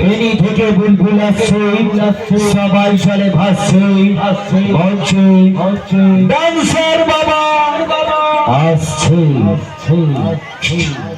ভেনি থেকে বুলবুল আসছে সবাই চলে ভাসছে বলছে ডান্সার বাবা আসছে নান্টু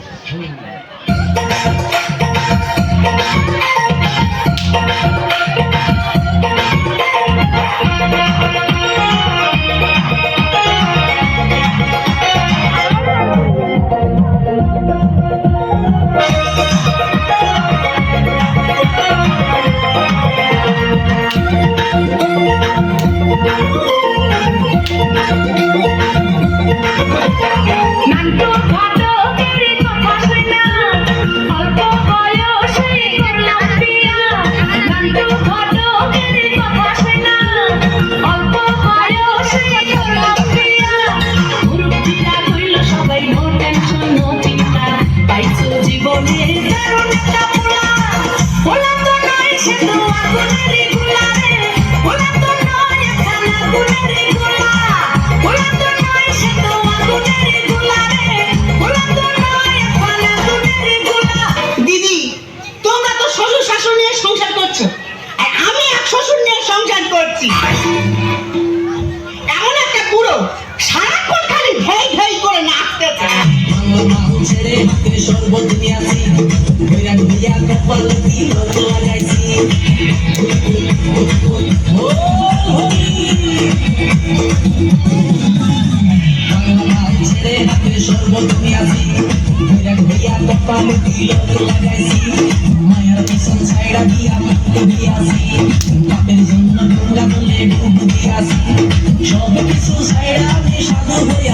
মায়ের পিছন ছাইড়া দিয়া মুক্ত দিয়ে আসি বাপের জন্য ডুঙ্গা বলে ডুব দিয়ে আসি সব কিছু ছাইড়া আমি সাধু হয়ে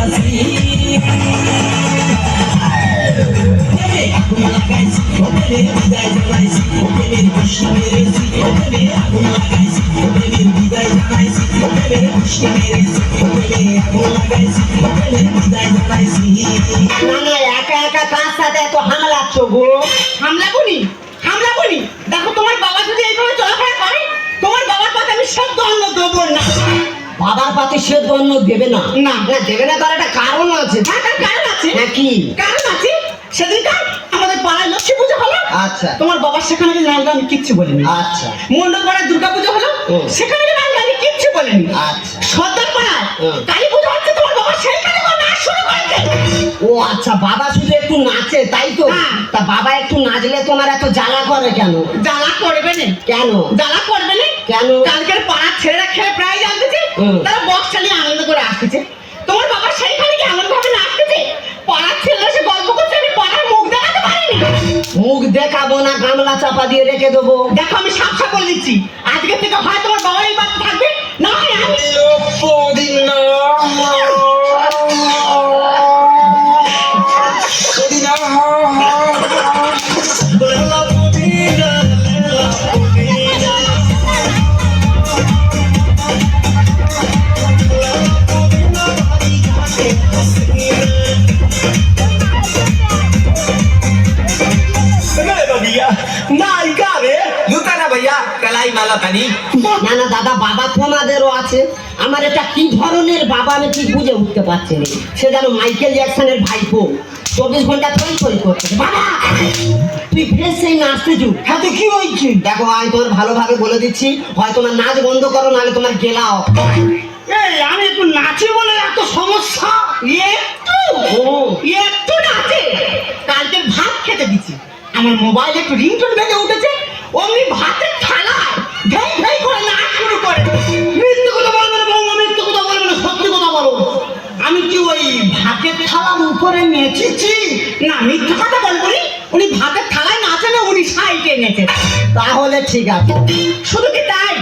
একা একা কার সাথে এত হামলাচ্ছ গো হামলা হামলা দেখো তোমার বাবা যদি এইভাবে চলাফেরা করে তোমার বাবার পাতে আমি সব অন্ন দেবো না। বাবার পাতে সে দেবে না? না। না দেবে না তার একটা কারণ আছে। হ্যাঁ তার কারণ আছে। হ্যাঁ কি? কারণ আছে সেদিনকার আমাদের পাড়ায় লক্ষ্মী পুজো হলো। আচ্ছা। তোমার বাবার সেখানে গিয়ে নাম আমি কিচ্ছু বলিনি। আচ্ছা। মন্ডল পাড়ায় দুর্গা পুজো হলো হুম। সেখানে গিয়ে নাম আমি কিচ্ছু বলিনি। আচ্ছা। সর্দার পাড়ায় কালী পুজো হচ্ছে তোমার বাবা সেইখানে নাচ শুরু করেছে। ও আচ্ছা বাবা শুধু একটু নাচে তাই তো? হ্যাঁ। তা বাবা একটু নাচলে তোমার এত জ্বালা করে কেন? জ্বালা করবে না। কেন? জ্বালা করবে না। কেন? কালকের পাড়ার ছেলেরা খেয়ে প্রায় জানতেছে। তারা বক্স চালিয়ে আনন্দ করে আসতেছে দেখাবো না গামলা চাপা দিয়ে রেখে দেবো। দেখো আমি সাপসা করে দিচ্ছি। আজকে থেকে হয় তোমার বাবা এই বাড়িতে থাকবে? না হয় আমি নায়িকা রে না ভাইয়া না না দাদা বাবা তোমাদেরও আছে। আমার এটা কি ধরনের বাবা আমি ঠিক বুঝে উঠতে না। সে যেন মাইকেল চব্বিশ ঘণ্টা করছে তুই সেই হ্যাঁ, দেখো তোমার ভালোভাবে বলে দিচ্ছি। হয় তোমার নাচ বন্ধ করো নাহলে তোমার গেলাও আমি একটু নাচে বলে এত সমস্যা? ও। আমার মোবাইলে একটু রিংটোন বেজে উঠেছে অমনি ভাতের থালায় ঘেই ঘেই করে নাচ শুরু করে। মিথ্যে কথা বলবে না বৌমা মিথ্যে কথা বলবে না সত্যি কথা বলো। আমি কি ওই ভাতের থালার উপরে নেচেছি? না মিথ্যে কথা বলব নি। উনি ভাতের থালায় নাচে না উনি সাইডে নেচে তাহলে ঠিক আছে। শুধু কি তাই?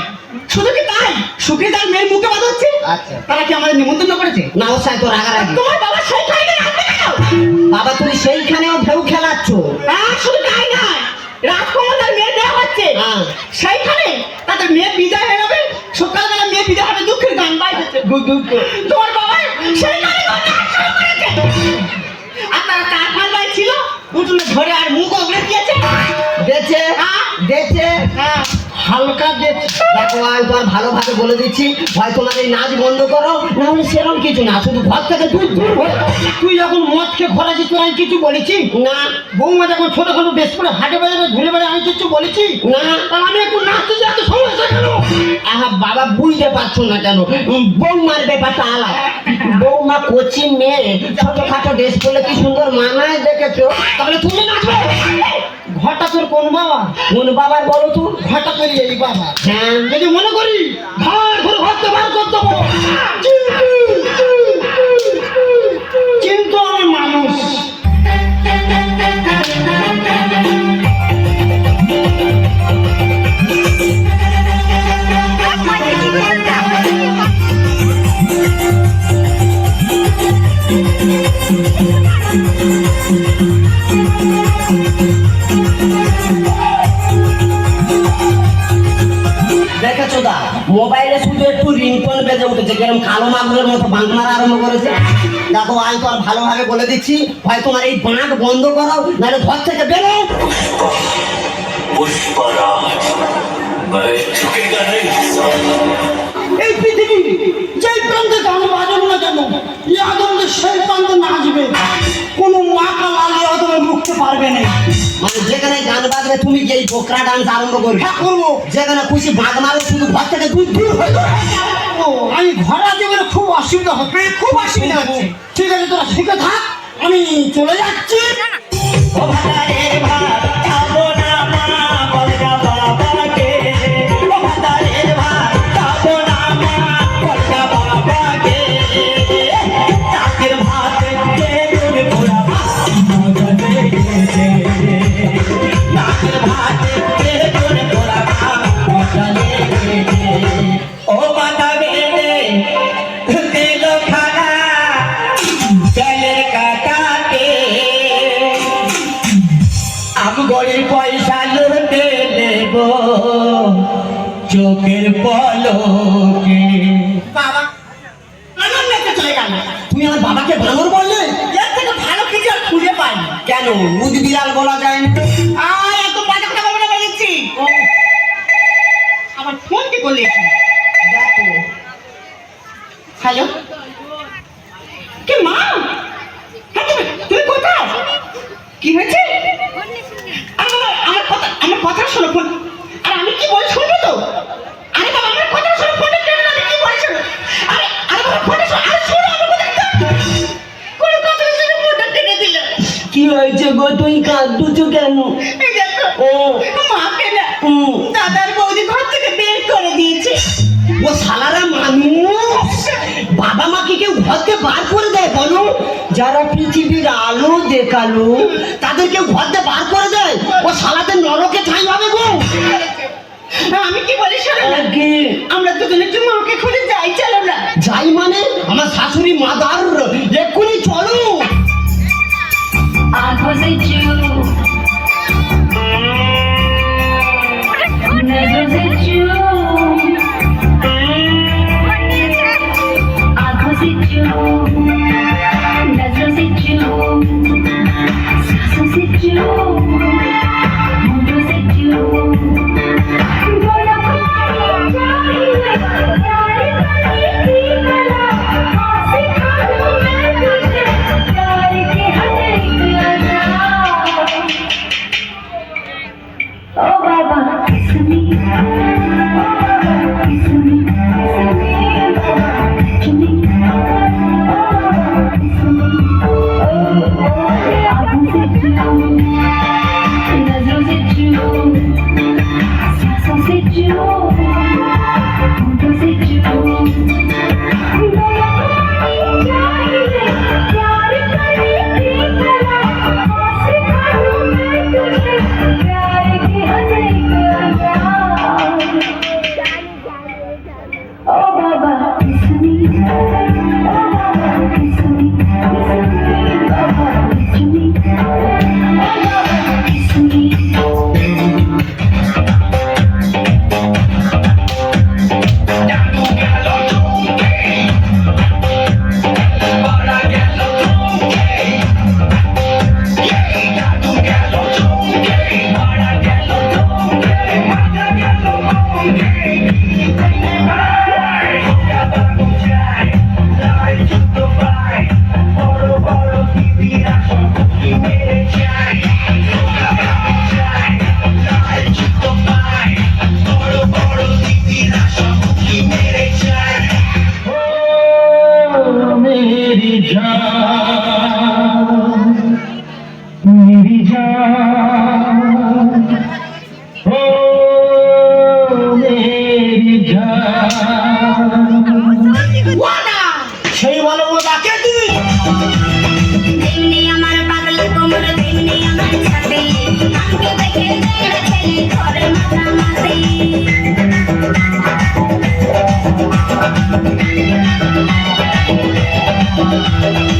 শুধু কি তাই? সুখীদার মেয়ের মুখে বাদ হচ্ছে? আচ্ছা। তারা কি আমাদের নিমন্ত্রণ করেছে? না ও সাই তো রাগারাগি। তোমার বাবা গিয়ে নাচবে কেন বাবা তুমি সেইখানেও ঢেউ খেলাচ্ছ। হ্যাঁ শুধু তাই নয় রাজকুমারদের মেয়ে দেওয়া হচ্ছে। হ্যাঁ। সেইখানে তাদের মেয়ে হয়ে যাবে সকালবেলা মেয়ে বিদায় হবে দুঃখের গান বাইরেছে তোমার বাবা সেইখানে তারা চার পাঁচ ভাই ছিল উঠলে ধরে আর মুখ অগড়ে দিয়েছে। দেছে হ্যাঁ? দেছে। হ্যাঁ। হালকা দেখছি দেখো আমি তো আর ভালোভাবে বলে দিচ্ছি হয় তোমার এই নাচ বন্ধ করো না হলে সেরকম কিছু না শুধু ঘর থেকে দূর দূর তুই যখন মদ খেয়ে ঘোরা দিচ্ছ আমি কিছু বলেছি? না। বৌমা যখন ছোট ছোট বেশ করে হাটে বাজারে ঘুরে বেড়ে আমি কিছু বলেছি? না। আমি একটু নাচতে যে এত সমস্যা কেন আহা বাবা বুঝতে পারছ না কেন? বৌমার ব্যাপারটা আলাদা। বৌমা কচি মেয়ে ছোটখাটো ড্রেস পরলে কি সুন্দর মানায় দেখেছ? তাহলে তুমি নাচবে। ঘরটা তোর কোন বাবা? কোন বাবার বলো তো? ঘরটা তোর এই বাবা। হ্যাঁ। যদি মনে করি ঘর ঘর ঘরতে বার করতে কিন্তু আমি মানুষ। দেখেছ দা মোবাইলে শুধু একটু রিংটোন বেজে উঠেছে, কেরম কালো মাগুরের মতো বাঁক মারা আরম্ভ করেছে। দেখো, আমি তো আর ভালোভাবে বলে দিচ্ছি হয় তোমার এই বাঁক বন্ধ করো, নাহলে ঘর থেকে বেরো পুষ্পরাজ এই পৃথিবী যেই প্রান্তে গান বাজাবো না কেন এই আদমকে সেই প্রান্তে নাচবে কোনো মাকা লালি আদমে মুখতে পারবে না। মানে যেখানে গান বাজবে তুমি গিয়ে এই বোকরা ডান্স আরম্ভ করবে হ্যাঁ করব। যেখানে খুশি বাঁক মারো শুধু ঘর থেকে দূর দূর হয়ে আমি ঘোরা জীবনে খুব অসুবিধা হচ্ছে। খুব অসুবিধা হচ্ছে। ঠিক আছে তোরা শিখে থাক আমি চলে যাচ্ছি। ও ভাতারের দিল খানা বেলের কাটাতে। আমি গরিব পয়সা লুটে দেব চোখের পলকে। বাবা চলে গেল। তুমি আমার বাবাকে বানর বললে এর থেকে ভালো কিছু আর খুঁজে পাইনি। কেন? বিড়াল বলা যায় আর এত বাজে কথা বলে বলেছি আমার ফোন কি করলে? হ্যালো কি মা হ্যাঁ, তুমি- তুমি কোথায় কি হয়েছে? আমার আমার কথা আমার কথা শোনো ফোন আর আমি কি বল শুনবে তো? আরে বাবা আমার কথা শোনো ফোনটা কেন আমি কি বল শোনো আরে আরে বাবা ফোনটা শোনো আরে শোনো আমার কথা কোনো কথা শুনে ফোনটা টেনে দিল। কি হয়েছে গো তুই কাঁদছো কেন? এই দেখো ও। মাকে না। দাদার বৌদি ঘর থেকে বের করে দিয়েছে। ও সালারা মানুষ। বাবা মাকে কেউ ঘর থেকে বার করে দেয় বলো? যারা পৃথিবীর আলো দেখাল তাদেরকে ঘরতে ঘর দিয়ে বার করে দেয়। ও সালাতে নরকে ঠাই হবে গো। আমি কি বলি? আমরা দুজনে একটু মাকে খুলে যাই চলো না। যাই মানে? আমার শাশুড়ি মাদার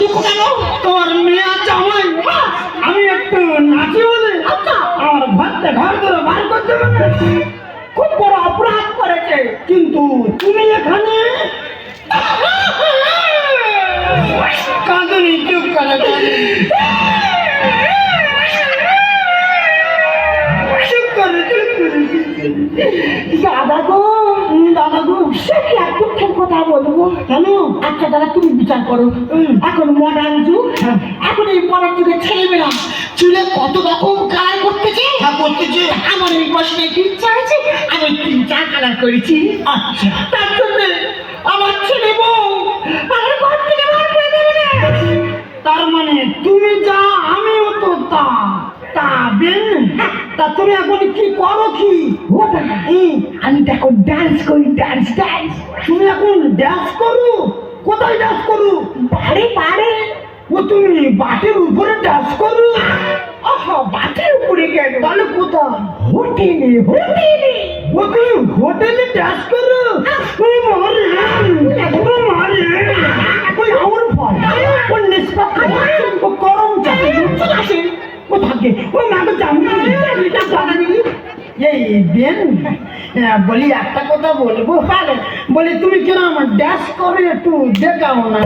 দুঃখ কেন? তোমার মেয়ে জামাই আমি একটু নাচি বলে। আচ্ছা। আমার ভাতটা ঘর করে বার করতে পারে খুব বড় অপরাধ করেছে। কিন্তু তুমি এখানে? কাঁদুনি। চুপ করে চুপ করে চুপ করে। দাদা গো দাদা গো সে কি দুঃখের কথা বলব? কেন আচ্ছা দাদা তুমি বিচার করো। এখন মডার্ন যুগ এখন এই মডার্ন যুগের ছেলেমেয়েরা চুলে কত রকম কালার করতেছে? হ্যাঁ করতেছে। আমার এই বসনে তিন চার আমি তিন চার কালার করেছি। আচ্ছা। তার জন্য আমার ছেলে বউ আমার ঘর থেকে বার করে দেবে না। তার মানে তুমি যা আমিও তো তা। তা বেন তা তুমি এখন কি করো কি? আমি তো এখন ডান্স করি ডান্স ডান্স তুমি এখন ডান্স করো? কোথায় ডান্স করো? বাড়ি বাড়ি। ও তুমি বাটের উপরে ডান্স করো? আহা বাটের উপরে কেন? তাহলে কোথায়? হোটেলে হোটেলে। ও তুমি হোটেলে ডান্স করো? এই দেন হ্যাঁ, বলি একটা কথা বলব আর বলি, তুমি কেন আমার ড্যাশ করে একটু দেখাও না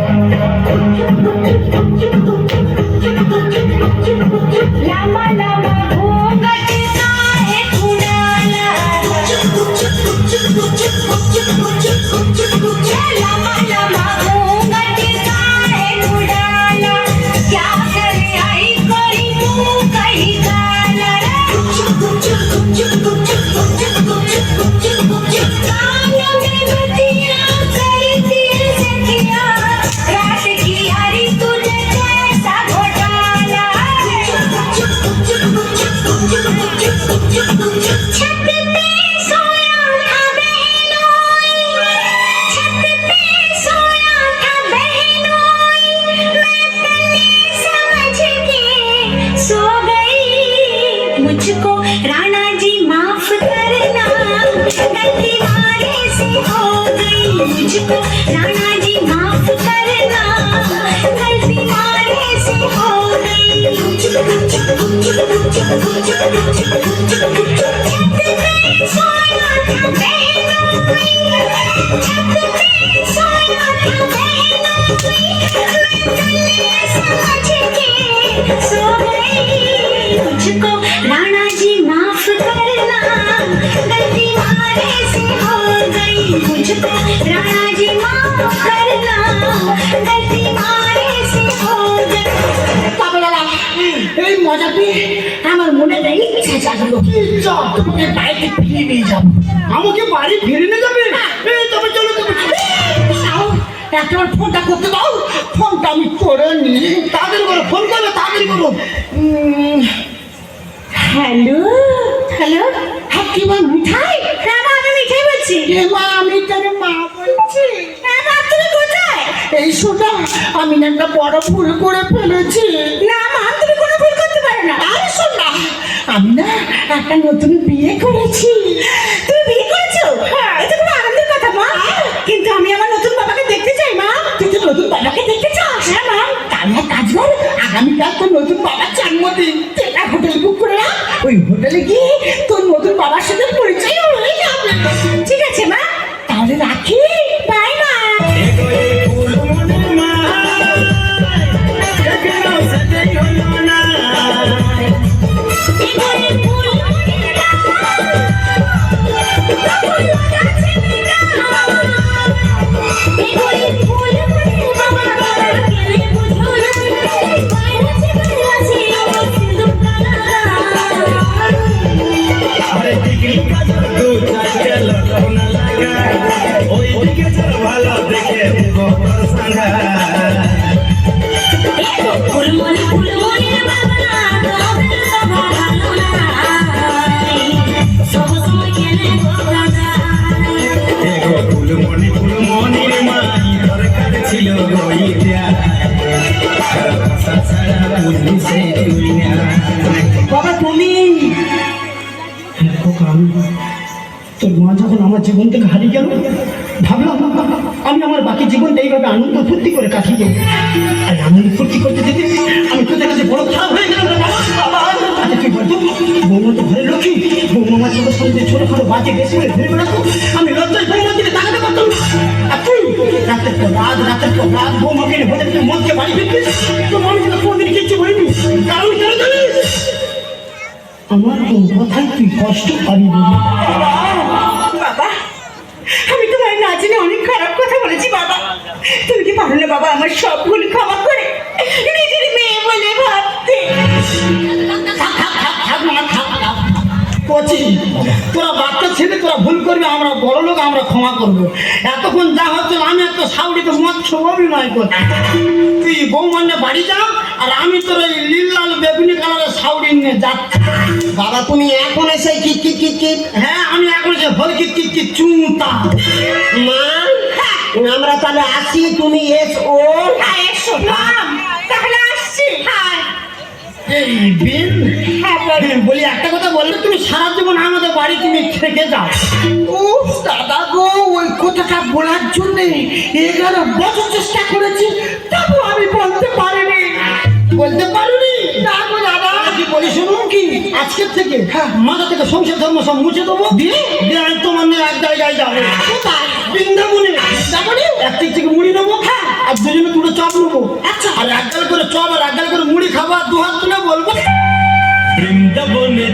এই মজা পেয়ে আমার মনে একটা ইচ্ছা জাগলো চল, তোমাকে বাড়িতে ফিরিয়ে নিয়ে যাব। আমাকে বাড়ি ফিরিয়ে নিয়ে যাবে? তবে চলো আমার ফোনটা করতে দাও। ফোনটা আমি করে নি তাদের করো ফোন করবে তাদের করো হ্যালো হ্যালো হ্যাঁ মিঠাই? বলছি। এ মা আমি তোর মা বলছি। হ্যাঁ মা কোথায়? এই শোনা আমি না একটা বড় ভুল করে ফেলেছি। না মা তুমি কোনো ভুল করতে পারো না। আর শোনা আমি না একটা নতুন বিয়ে করেছি। তুমি বিয়ে করেছ? হ্যাঁ। এটা খুব আনন্দের কথা মা। কিন্তু আমি আমার নতুন বাবাকে দেখতে চাই মা। তুই তো নতুন বাবাকে দেখতে চাস? হ্যাঁ মা। তাহলে কাজ কর আগামীকাল তো নতুন বাবার জন্মদিন। একটা হোটেল বুক করে না ওই হোটেলে গিয়ে তো বাবা, তুমি? তোর মা যখন আমার জীবন থেকে হারিয়ে গেল, ভাবলাম আমি আমার বাকি জীবনটা এইভাবে আনন্দ ফুর্তি করে কাটিয়ে দেবো। আর আনন্দ ফুর্তি করতে যেতে আমি তোদের কাছে বড় খারাপ হয়ে বৌমা তো ঘরের লক্ষ্মী বৌমা আমার চোখের সামনে ছোটখাটো বাজে বেশি করে ঘুরে বেড়াতো আমি লজ্জায় বৌমার দিকে তাকাতে পারতাম আর তুই, রাতের পর রাত, রাতের পর রাত, বৌমাকে নিয়ে হোটেল থেকে মদকে বাড়ি ফিরতিস? তো মানুষ কোনদিন কিচ্ছু হয়নি কারণ কেন জানিস? আমার কোন কথায় তুই কষ্ট পাবি বাবা, আমি তোমার না জেনে অনেক খারাপ কথা বলেছি, বাবা। তুমি কি পারো না, বাবা, আমার সব ভুল ক্ষমা করে নিজের মেয়ে বলে ভাবতে? কচি। তোরা বাচ্চা ছেলে তোরা ভুল করবি আমরা বড় লোক আমরা ক্ষমা করব। এতক্ষণ যা হচ্ছে আমি এত একটা সাউডিতে মৎস্য অভিনয় করছি তুই বৌমান্যে বাড়ি যাও আর আমি তোর ওই নীল লাল বেগুনি কালারের সাউডি নিয়ে যাচ্ছি। বাবা তুমি এখন এসে কি কি কি কি? হ্যাঁ আমি এখন যে হল কি কি কি চুমতা। মা আমরা তাহলে আসি তুমি এস। ও হ্যাঁ এসো। তাহলে আসছি। হ্যাঁ এই বিন বলো। বলি একটা কথা বললে তুমি সারা জীবন আমাদের বাড়ি তুমি থেকে যাও। ও দাদা গো ওই কথাটা বলার জন্য এগারো বছর চেষ্টা করেছি তবু আমি বলতে পারিনি। বলতে পারবি না গো দাদা। কি বলি শুনুন কি আজকের থেকে মাথা থেকে সংসার ধর্ম সব মুছে দেবো দিয়ে? দিয়ে আমি তোমার নিয়ে এক জায়গায় যাব। কোথায়? বৃন্দাবনে। যাব? এক থেকে মুড়ি নেব হ্যাঁ। আর দুজনে দুটো চপ নেব। আচ্ছা। আর এক বৃন্দাবনে